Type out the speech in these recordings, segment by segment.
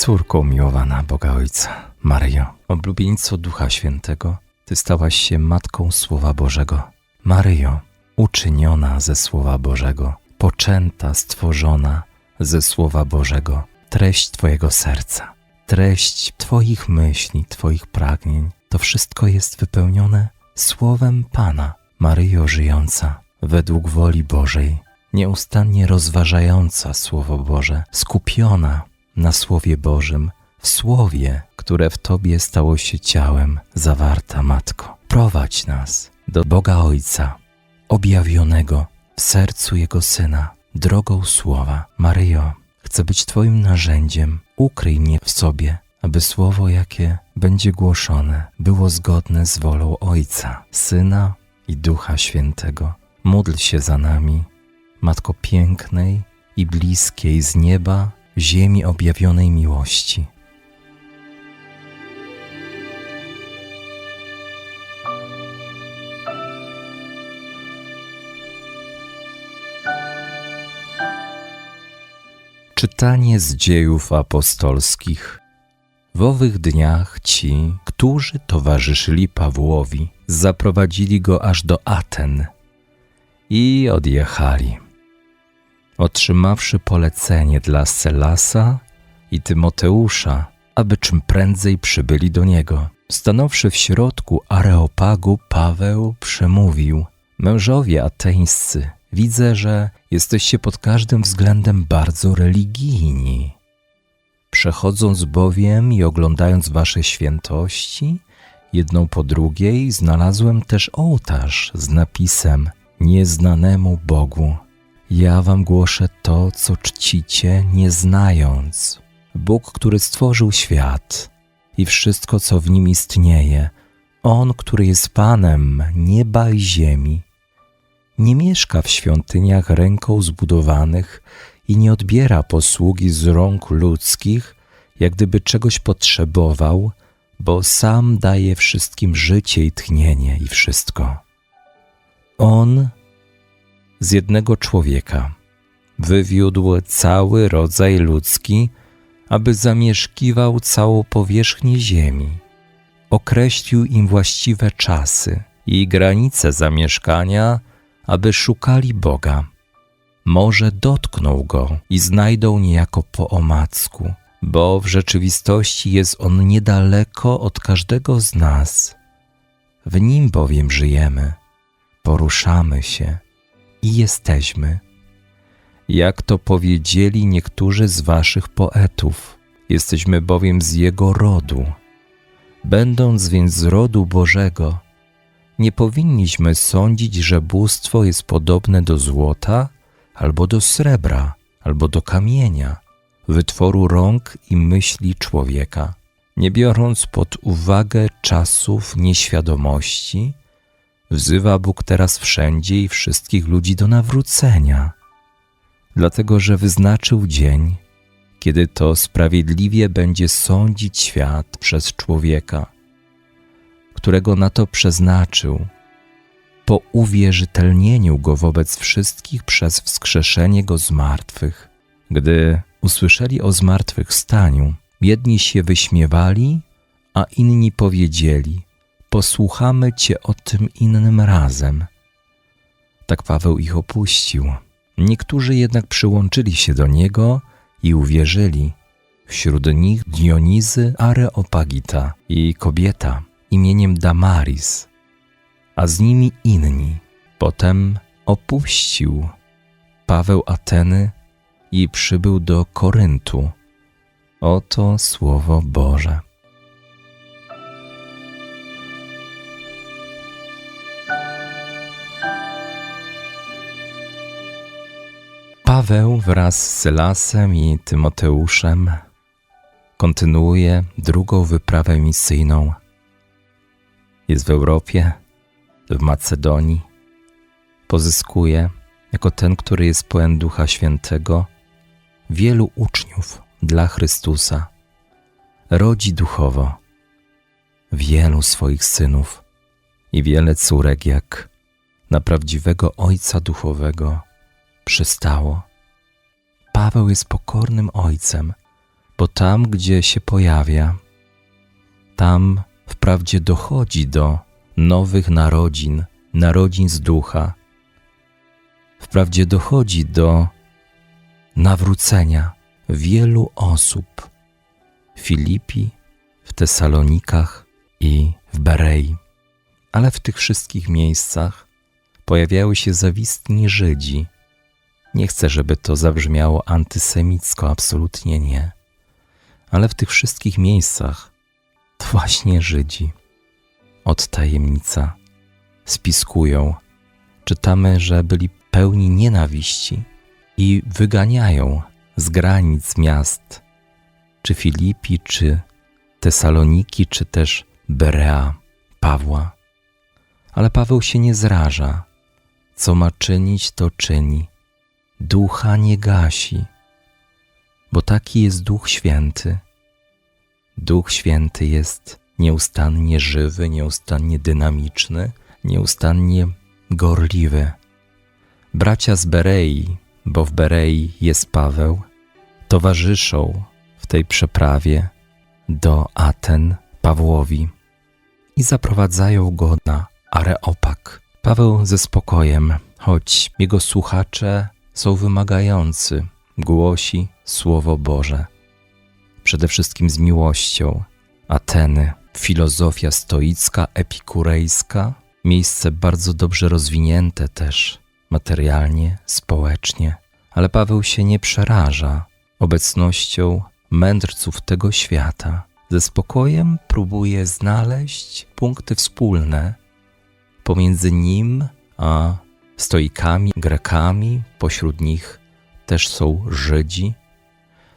Córko umiłowana Boga Ojca, Maryjo, oblubieńco Ducha Świętego, Ty stałaś się Matką Słowa Bożego. Maryjo, uczyniona ze Słowa Bożego, poczęta, stworzona ze Słowa Bożego, treść Twojego serca, treść Twoich myśli, Twoich pragnień, to wszystko jest wypełnione Słowem Pana. Maryjo żyjąca według woli Bożej, nieustannie rozważająca Słowo Boże, skupiona na Słowie Bożym, w Słowie, które w Tobie stało się ciałem, zawarta Matko. Prowadź nas do Boga Ojca, objawionego w sercu Jego Syna, drogą Słowa. Maryjo, chcę być Twoim narzędziem, ukryj mnie w sobie, aby Słowo, jakie będzie głoszone, było zgodne z wolą Ojca, Syna i Ducha Świętego. Módl się za nami, Matko pięknej i bliskiej z nieba, ziemi objawionej miłości. Czytanie z dziejów apostolskich. W owych dniach ci, którzy towarzyszyli Pawłowi, zaprowadzili go aż do Aten i odjechali. Otrzymawszy polecenie dla Selasa i Tymoteusza, aby czym prędzej przybyli do niego. Stanowszy w środku Areopagu, Paweł przemówił: Mężowie ateńscy, widzę, że jesteście pod każdym względem bardzo religijni. Przechodząc bowiem i oglądając wasze świętości, jedną po drugiej, znalazłem też ołtarz z napisem Nieznanemu Bogu. Ja wam głoszę to, co czcicie, nie znając. Bóg, który stworzył świat i wszystko, co w nim istnieje, On, który jest Panem nieba i ziemi, nie mieszka w świątyniach ręką zbudowanych i nie odbiera posługi z rąk ludzkich, jak gdyby czegoś potrzebował, bo sam daje wszystkim życie i tchnienie i wszystko. On z jednego człowieka wywiódł cały rodzaj ludzki, aby zamieszkiwał całą powierzchnię ziemi. Określił im właściwe czasy i granice zamieszkania, aby szukali Boga. Może dotkną go i znajdą niejako po omacku, bo w rzeczywistości jest on niedaleko od każdego z nas. W nim bowiem żyjemy, poruszamy się i jesteśmy. Jak to powiedzieli niektórzy z waszych poetów, jesteśmy bowiem z jego rodu. Będąc więc z rodu Bożego, nie powinniśmy sądzić, że bóstwo jest podobne do złota, albo do srebra, albo do kamienia, wytworu rąk i myśli człowieka. Nie biorąc pod uwagę czasów nieświadomości, wzywa Bóg teraz wszędzie i wszystkich ludzi do nawrócenia, dlatego że wyznaczył dzień, kiedy to sprawiedliwie będzie sądzić świat przez człowieka którego na to przeznaczył, po uwierzytelnieniu go wobec wszystkich przez wskrzeszenie go z martwych. Gdy usłyszeli o zmartwychwstaniu, jedni się wyśmiewali, a inni powiedzieli: Posłuchamy cię o tym innym razem. Tak Paweł ich opuścił. Niektórzy jednak przyłączyli się do niego i uwierzyli. Wśród nich Dionizy Areopagita i kobieta, imieniem Damaris, a z nimi inni. Potem opuścił Paweł Ateny i przybył do Koryntu. Oto słowo Boże. Paweł wraz z Sylasem i Tymoteuszem kontynuuje drugą wyprawę misyjną jest w Europie, w Macedonii. Pozyskuje, jako ten, który jest pełen Ducha Świętego, wielu uczniów dla Chrystusa. Rodzi duchowo wielu swoich synów i wiele córek, jak na prawdziwego Ojca Duchowego przystało. Paweł jest pokornym ojcem, bo tam, gdzie się pojawia, tam wprawdzie dochodzi do nowych narodzin, narodzin z ducha. Wprawdzie dochodzi do nawrócenia wielu osób w Filipi, w Tesalonikach i w Berei. Ale w tych wszystkich miejscach pojawiały się zawistni Żydzi. Nie chcę, żeby to zabrzmiało antysemicko, absolutnie nie. Ale w tych wszystkich miejscach to właśnie Żydzi od tajemnica spiskują. Czytamy, że byli pełni nienawiści i wyganiają z granic miast, czy Filipi, czy Tesaloniki, czy też Berea Pawła. Ale Paweł się nie zraża. Co ma czynić, to czyni. Ducha nie gasi, bo taki jest Duch Święty. Duch Święty jest nieustannie żywy, nieustannie dynamiczny, nieustannie gorliwy. Bracia z Berei, bo w Berei jest Paweł, towarzyszą w tej przeprawie do Aten Pawłowi i zaprowadzają go na Areopag. Paweł ze spokojem, choć jego słuchacze są wymagający, głosi Słowo Boże. Przede wszystkim z miłością. Ateny, filozofia stoicka, epikurejska, miejsce bardzo dobrze rozwinięte też materialnie, społecznie. Ale Paweł się nie przeraża obecnością mędrców tego świata. Ze spokojem próbuje znaleźć punkty wspólne pomiędzy nim a stoikami, Grekami, pośród nich też są Żydzi.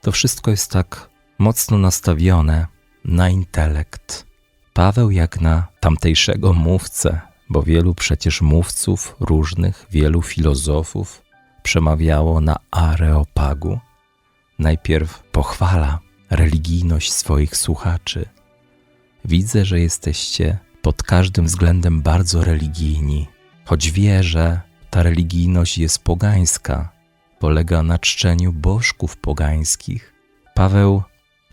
To wszystko jest tak mocno nastawione na intelekt. Paweł jak na tamtejszego mówcę, bo wielu przecież mówców różnych, wielu filozofów przemawiało na Areopagu. Najpierw pochwala religijność swoich słuchaczy. Widzę, że jesteście pod każdym względem bardzo religijni, choć wie, że ta religijność jest pogańska, polega na czczeniu bożków pogańskich. Paweł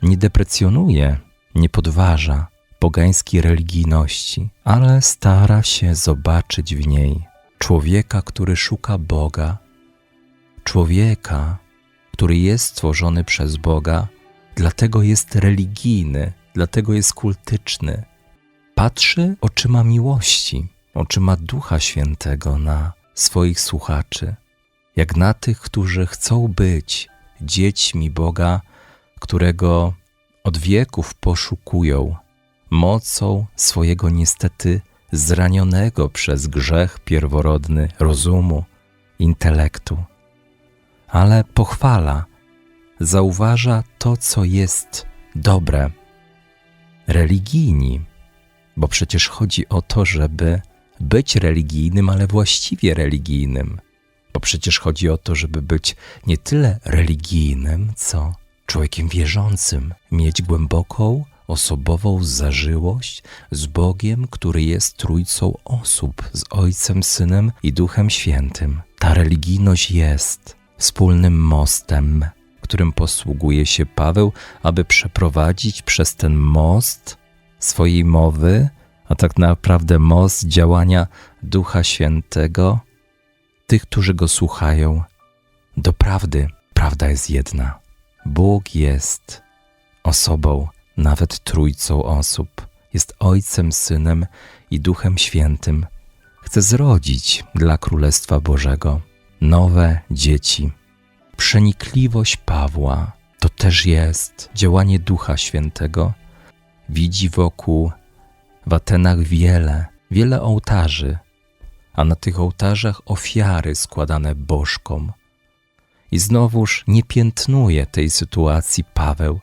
nie deprecjonuje, nie podważa pogańskiej religijności, ale stara się zobaczyć w niej człowieka, który szuka Boga, człowieka, który jest stworzony przez Boga, dlatego jest religijny, dlatego jest kultyczny. Patrzy oczyma miłości, oczyma Ducha Świętego na swoich słuchaczy, jak na tych, którzy chcą być dziećmi Boga, którego od wieków poszukują mocą swojego niestety zranionego przez grzech pierworodny rozumu, intelektu. Ale pochwala, zauważa to, co jest dobre. Religijni, bo przecież chodzi o to, żeby być religijnym, ale właściwie religijnym. Bo przecież chodzi o to, żeby być nie tyle religijnym, co człowiekiem wierzącym, mieć głęboką, osobową zażyłość z Bogiem, który jest trójcą osób, z Ojcem, Synem i Duchem Świętym. Ta religijność jest wspólnym mostem, którym posługuje się Paweł, aby przeprowadzić przez ten most swojej mowy, a tak naprawdę most działania Ducha Świętego, tych, którzy go słuchają, do prawdy. Prawda jest jedna. Bóg jest osobą, nawet trójcą osób. Jest Ojcem, Synem i Duchem Świętym. Chce zrodzić dla Królestwa Bożego nowe dzieci. Przenikliwość Pawła to też jest działanie Ducha Świętego. Widzi wokół w Atenach wiele, wiele ołtarzy, a na tych ołtarzach ofiary składane bożkom. I znowuż nie piętnuje tej sytuacji Paweł.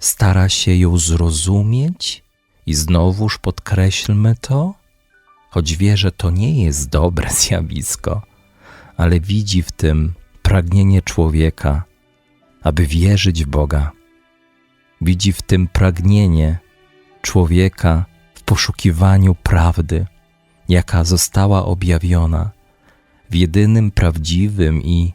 Stara się ją zrozumieć i znowuż podkreślmy to, choć wie, że to nie jest dobre zjawisko, ale widzi w tym pragnienie człowieka, aby wierzyć w Boga. Widzi w tym pragnienie człowieka poszukiwaniu prawdy, jaka została objawiona w jedynym prawdziwym i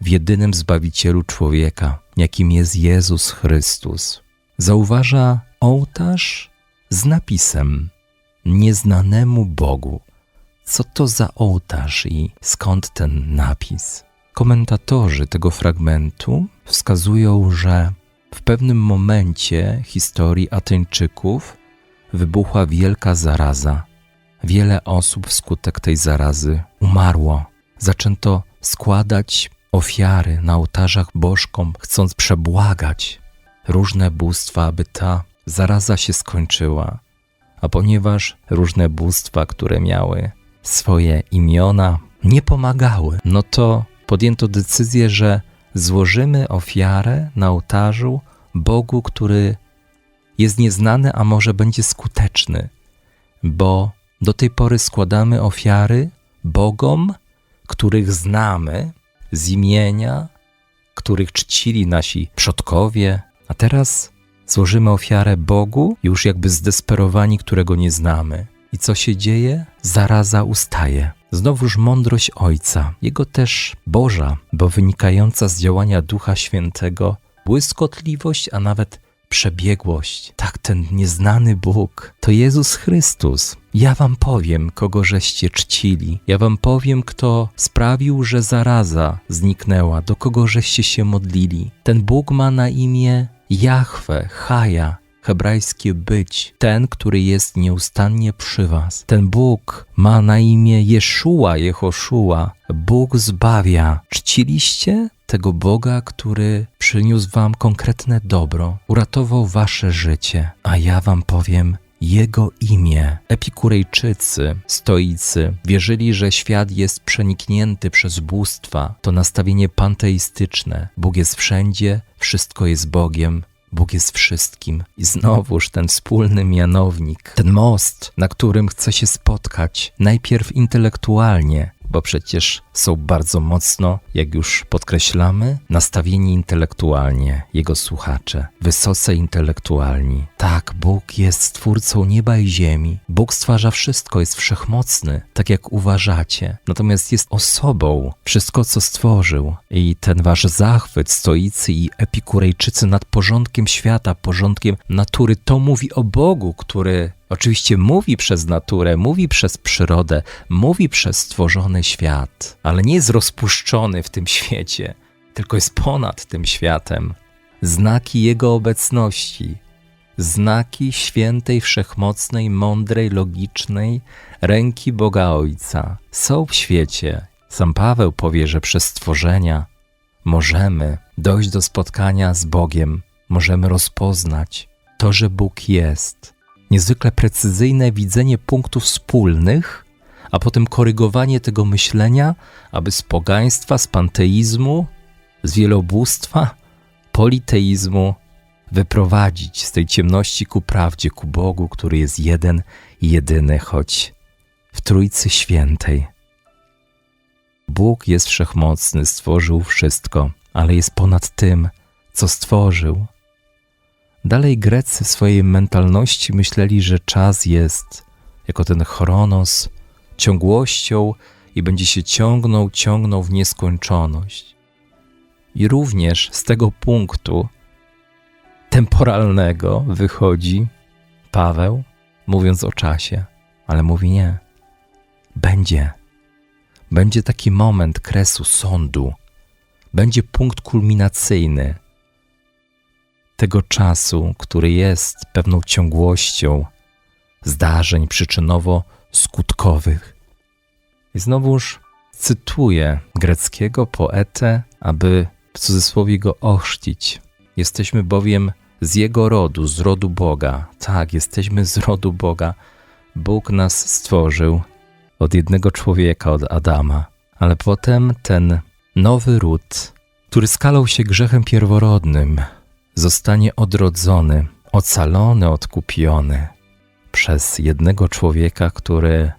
w jedynym Zbawicielu człowieka, jakim jest Jezus Chrystus. Zauważa ołtarz z napisem Nieznanemu Bogu. Co to za ołtarz i skąd ten napis? Komentatorzy tego fragmentu wskazują, że w pewnym momencie historii Ateńczyków wybuchła wielka zaraza. Wiele osób wskutek tej zarazy umarło. Zaczęto składać ofiary na ołtarzach bożkom, chcąc przebłagać różne bóstwa, aby ta zaraza się skończyła. A ponieważ różne bóstwa, które miały swoje imiona, nie pomagały, no to podjęto decyzję, że złożymy ofiarę na ołtarzu Bogu, który jest nieznany, a może będzie skuteczny, bo do tej pory składamy ofiary Bogom, których znamy z imienia, których czcili nasi przodkowie, a teraz złożymy ofiarę Bogu, już jakby zdesperowani, którego nie znamy. I co się dzieje? Zaraza ustaje. Znowuż mądrość Ojca, Jego też Boża, bo wynikająca z działania Ducha Świętego, błyskotliwość, a nawet przebiegłość. Tak, ten nieznany Bóg to Jezus Chrystus. Ja wam powiem, kogo żeście czcili. Ja wam powiem, kto sprawił, że zaraza zniknęła, do kogo żeście się modlili. Ten Bóg ma na imię Jahwe, Haja, hebrajskie być, ten, który jest nieustannie przy was. Ten Bóg ma na imię Jeszua, Jehoszua, Bóg zbawia. Czciliście tego Boga, który przyniósł wam konkretne dobro, uratował wasze życie, a ja wam powiem, jego imię. Epikurejczycy, stoicy wierzyli, że świat jest przeniknięty przez bóstwa. To nastawienie panteistyczne. Bóg jest wszędzie, wszystko jest Bogiem, Bóg jest wszystkim. I znowuż ten wspólny mianownik, ten most, na którym chce się spotkać, najpierw intelektualnie, bo przecież są bardzo mocno, jak już podkreślamy, nastawieni intelektualnie, jego słuchacze, wysoce intelektualni. Tak, Bóg jest stwórcą nieba i ziemi. Bóg stwarza wszystko, jest wszechmocny, tak jak uważacie. Natomiast jest osobą, wszystko co stworzył. I ten wasz zachwyt, stoicy i epikurejczycy nad porządkiem świata, porządkiem natury, to mówi o Bogu, który Oczywiście mówi przez naturę, mówi przez przyrodę, mówi przez stworzony świat, ale nie jest rozpuszczony w tym świecie, tylko jest ponad tym światem. Znaki Jego obecności, znaki świętej, wszechmocnej, mądrej, logicznej ręki Boga Ojca są w świecie. Sam Paweł powie, że przez stworzenia możemy dojść do spotkania z Bogiem, możemy rozpoznać to, że Bóg jest niezwykle precyzyjne widzenie punktów wspólnych, a potem korygowanie tego myślenia, aby z pogaństwa, z panteizmu, z wielobóstwa, politeizmu wyprowadzić z tej ciemności ku prawdzie, ku Bogu, który jest jeden i jedyny, choć w Trójcy Świętej. Bóg jest wszechmocny, stworzył wszystko, ale jest ponad tym, co stworzył, Dalej Grecy w swojej mentalności myśleli, że czas jest jako ten chronos ciągłością i będzie się ciągnął, ciągnął w nieskończoność. I również z tego punktu temporalnego wychodzi Paweł, mówiąc o czasie, ale mówi nie. Będzie. Będzie taki moment kresu sądu. Będzie punkt kulminacyjny tego czasu, który jest pewną ciągłością zdarzeń przyczynowo-skutkowych. I znowuż cytuję greckiego poetę, aby w cudzysłowie go ochrzcić. Jesteśmy bowiem z jego rodu, z rodu Boga. Tak, jesteśmy z rodu Boga. Bóg nas stworzył od jednego człowieka, od Adama, ale potem ten nowy ród, który skalał się grzechem pierworodnym, zostanie odrodzony, ocalony, odkupiony przez jednego człowieka, który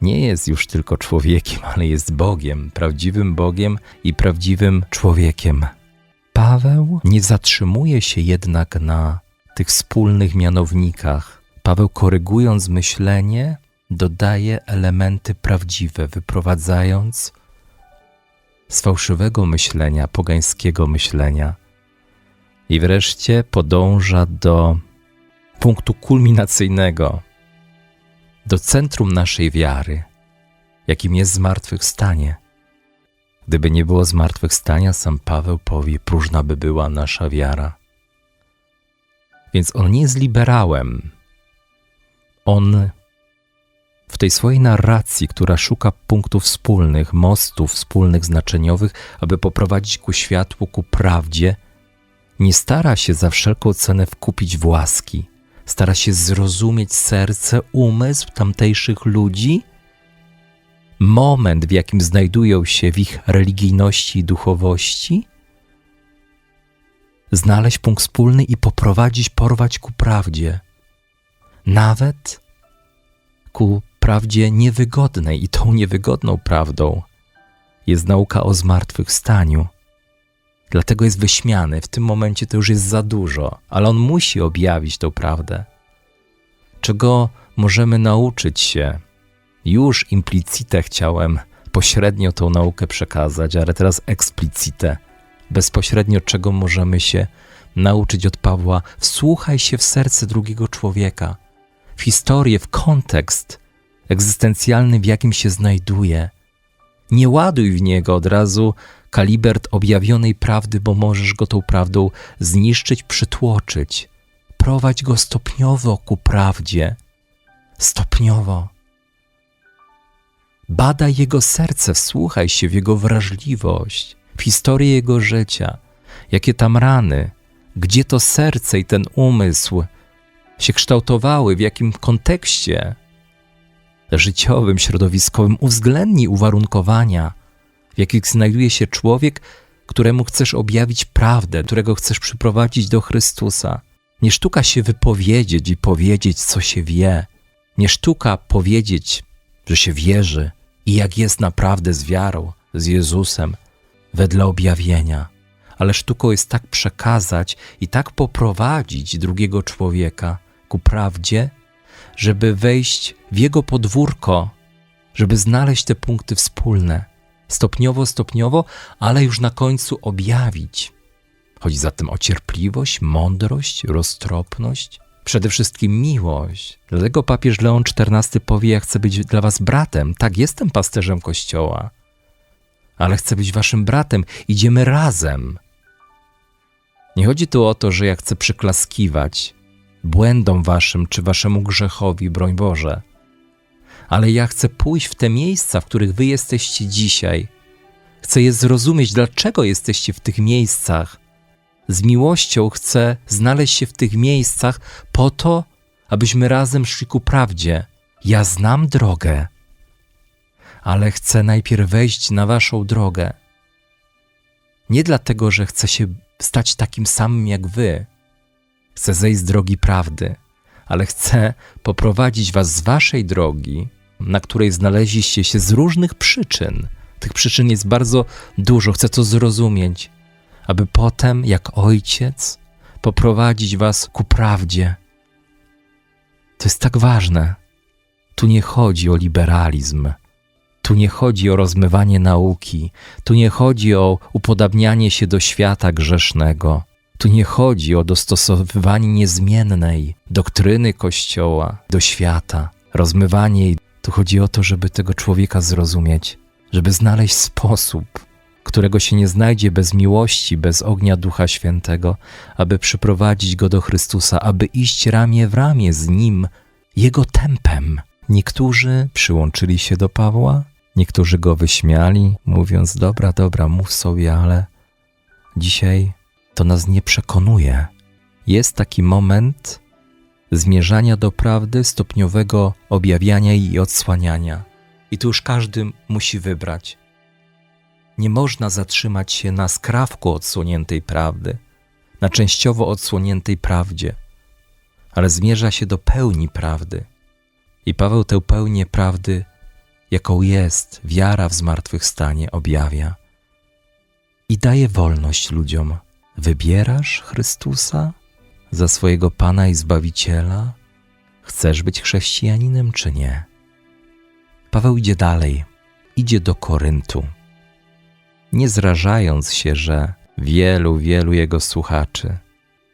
nie jest już tylko człowiekiem, ale jest Bogiem, prawdziwym Bogiem i prawdziwym człowiekiem. Paweł nie zatrzymuje się jednak na tych wspólnych mianownikach. Paweł, korygując myślenie, dodaje elementy prawdziwe, wyprowadzając z fałszywego myślenia, pogańskiego myślenia I wreszcie podąża do punktu kulminacyjnego, do centrum naszej wiary, jakim jest zmartwychwstanie. Gdyby nie było zmartwychwstania, sam Paweł powie, próżna by była nasza wiara. Więc on nie jest liberałem. On w tej swojej narracji, która szuka punktów wspólnych, mostów wspólnych, znaczeniowych, aby poprowadzić ku światłu, ku prawdzie, nie stara się za wszelką cenę wkupić w łaski, stara się zrozumieć serce, umysł tamtejszych ludzi, moment, w jakim znajdują się w ich religijności i duchowości, znaleźć punkt wspólny i poprowadzić, porwać ku prawdzie. Nawet ku prawdzie niewygodnej, i tą niewygodną prawdą jest nauka o zmartwychwstaniu. Dlatego jest wyśmiany. W tym momencie to już jest za dużo, ale on musi objawić tą prawdę. Czego możemy nauczyć się? Już implicite chciałem pośrednio tą naukę przekazać, ale teraz eksplicite, bezpośrednio czego możemy się nauczyć od Pawła. Wsłuchaj się w serce drugiego człowieka, w historię, w kontekst egzystencjalny, w jakim się znajduje. Nie ładuj w niego od razu kalibert objawionej prawdy, bo możesz go tą prawdą zniszczyć, przytłoczyć. Prowadź go stopniowo ku prawdzie. Stopniowo. Badaj jego serce, wsłuchaj się w jego wrażliwość, w historię jego życia, jakie tam rany, gdzie to serce i ten umysł się kształtowały, w jakim kontekście życiowym, środowiskowym uwzględnij uwarunkowania, w jakich znajduje się człowiek, któremu chcesz objawić prawdę, którego chcesz przyprowadzić do Chrystusa. Nie sztuka się wypowiedzieć i powiedzieć, co się wie. Nie sztuka powiedzieć, że się wierzy i jak jest naprawdę z wiarą, z Jezusem, wedle objawienia. Ale sztuką jest tak przekazać i tak poprowadzić drugiego człowieka ku prawdzie, żeby wejść w jego podwórko, żeby znaleźć te punkty wspólne, stopniowo, stopniowo, ale już na końcu objawić. Chodzi zatem o cierpliwość, mądrość, roztropność, przede wszystkim miłość. Dlatego papież Leon XIV powie: Ja chcę być dla was bratem. Tak, jestem pasterzem kościoła, ale chcę być waszym bratem. Idziemy razem. Nie chodzi tu o to, że ja chcę przyklaskiwać błędom waszym czy waszemu grzechowi, broń Boże. Ale ja chcę pójść w te miejsca, w których wy jesteście dzisiaj. Chcę je zrozumieć, dlaczego jesteście w tych miejscach. Z miłością chcę znaleźć się w tych miejscach po to, abyśmy razem szli ku prawdzie. Ja znam drogę, ale chcę najpierw wejść na waszą drogę. Nie dlatego, że chcę się stać takim samym jak wy, Chcę zejść z drogi prawdy, ale chcę poprowadzić was z waszej drogi, na której znaleźliście się z różnych przyczyn. Tych przyczyn jest bardzo dużo, chcę to zrozumieć, aby potem, jak ojciec, poprowadzić was ku prawdzie. To jest tak ważne. Tu nie chodzi o liberalizm, tu nie chodzi o rozmywanie nauki, tu nie chodzi o upodabnianie się do świata grzesznego. Tu nie chodzi o dostosowywanie niezmiennej doktryny Kościoła do świata, rozmywanie jej. Tu chodzi o to, żeby tego człowieka zrozumieć, żeby znaleźć sposób, którego się nie znajdzie bez miłości, bez ognia Ducha Świętego, aby przyprowadzić go do Chrystusa, aby iść ramię w ramię z nim, jego tempem. Niektórzy przyłączyli się do Pawła, niektórzy go wyśmiali, mówiąc: Dobra, dobra, mów sobie, ale dzisiaj to nas nie przekonuje. Jest taki moment zmierzania do prawdy, stopniowego objawiania i odsłaniania. I tu już każdy musi wybrać. Nie można zatrzymać się na skrawku odsłoniętej prawdy, na częściowo odsłoniętej prawdzie, ale zmierza się do pełni prawdy. I Paweł tę pełnię prawdy, jaką jest wiara w zmartwychwstanie, objawia i daje wolność ludziom Wybierasz Chrystusa za swojego Pana i Zbawiciela? Chcesz być chrześcijaninem czy nie? Paweł idzie dalej, idzie do Koryntu, nie zrażając się, że wielu, wielu jego słuchaczy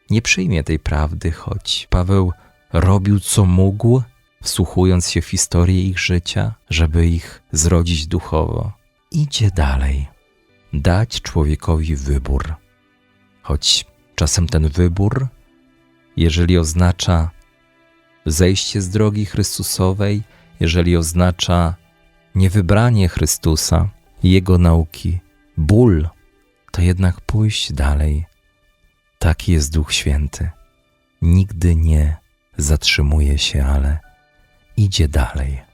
nie przyjmie tej prawdy, choć Paweł robił co mógł, wsłuchując się w historię ich życia, żeby ich zrodzić duchowo. Idzie dalej. Dać człowiekowi wybór. Choć czasem ten wybór, jeżeli oznacza zejście z drogi Chrystusowej, jeżeli oznacza niewybranie Chrystusa i Jego nauki, ból, to jednak pójść dalej. Taki jest Duch Święty. Nigdy nie zatrzymuje się, ale idzie dalej.